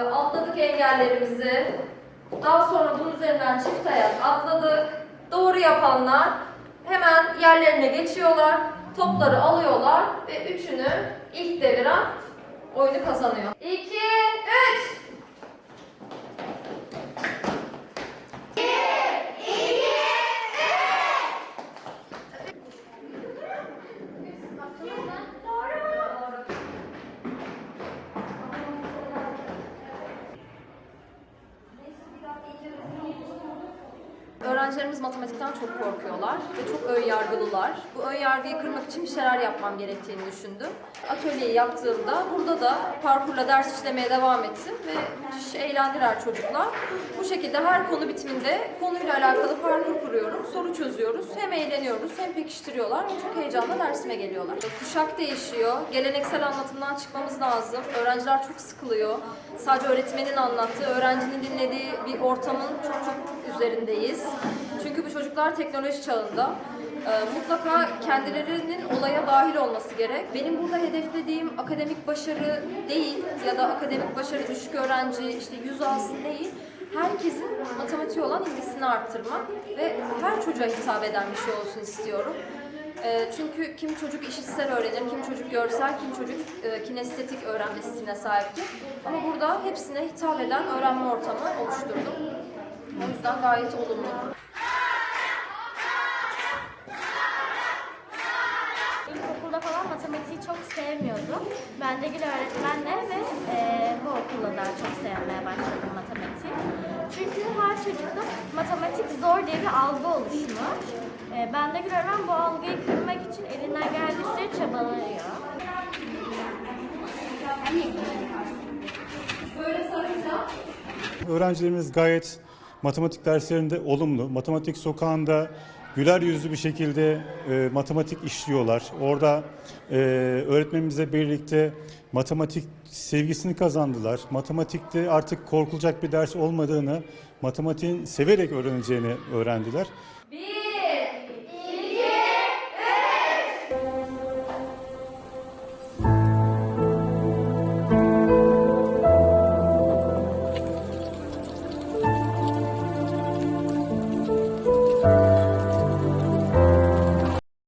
Atladık engellerimizi. Daha sonra bunun üzerinden çift ayak atladık. Doğru yapanlar hemen yerlerine geçiyorlar. Topları alıyorlar ve üçünü ilk deviren oyunu kazanıyor. 2, Öğrencilerimiz matematikten çok korkuyorlar ve çok ön yargılılar. Bu ön yargıyı kırmak için bir şeyler yapmam gerektiğini düşündüm. Atölyeyi yaptığımda burada da parkurla ders işlemeye devam ettim ve müthiş eğlendiler çocuklar. Bu şekilde her konu bitiminde konuyla alakalı parkur kuruyorum, soru çözüyoruz. Hem eğleniyoruz hem pekiştiriyorlar ve çok heyecanla dersime geliyorlar. Kuşak değişiyor, geleneksel anlatımdan çıkmamız lazım. Öğrenciler çok sıkılıyor. Sadece öğretmenin anlattığı, öğrencinin dinlediği bir ortamın çok çok üzerindeyiz. Çocuklar teknoloji çağında. Ee, mutlaka kendilerinin olaya dahil olması gerek. Benim burada hedeflediğim akademik başarı değil ya da akademik başarı düşük öğrenci işte yüz alsın değil. Herkesin matematiğe olan ilgisini arttırmak ve her çocuğa hitap eden bir şey olsun istiyorum. Ee, çünkü kim çocuk işitsel öğrenir, kim çocuk görsel, kim çocuk e, kinestetik öğrenme stiline sahiptir. Ama burada hepsine hitap eden öğrenme ortamı oluşturdum. O yüzden gayet olumlu. İlkokulda falan matematiği çok sevmiyordum. Ben de Gül öğretmenle ve eee, bu okulla daha çok sevmeye başladım matematiği. Çünkü her çocukta matematik zor diye bir algı oluşmuş. Eee ben de Gül öğretmen bu algıyı kırmak için elinden geldiğince çabalıyor. Öğrencilerimiz gayet matematik derslerinde olumlu. Matematik sokağında güler yüzlü bir şekilde e, matematik işliyorlar. Orada e, öğretmenimizle birlikte matematik sevgisini kazandılar. Matematikte artık korkulacak bir ders olmadığını, matematiğin severek öğreneceğini öğrendiler. Bir,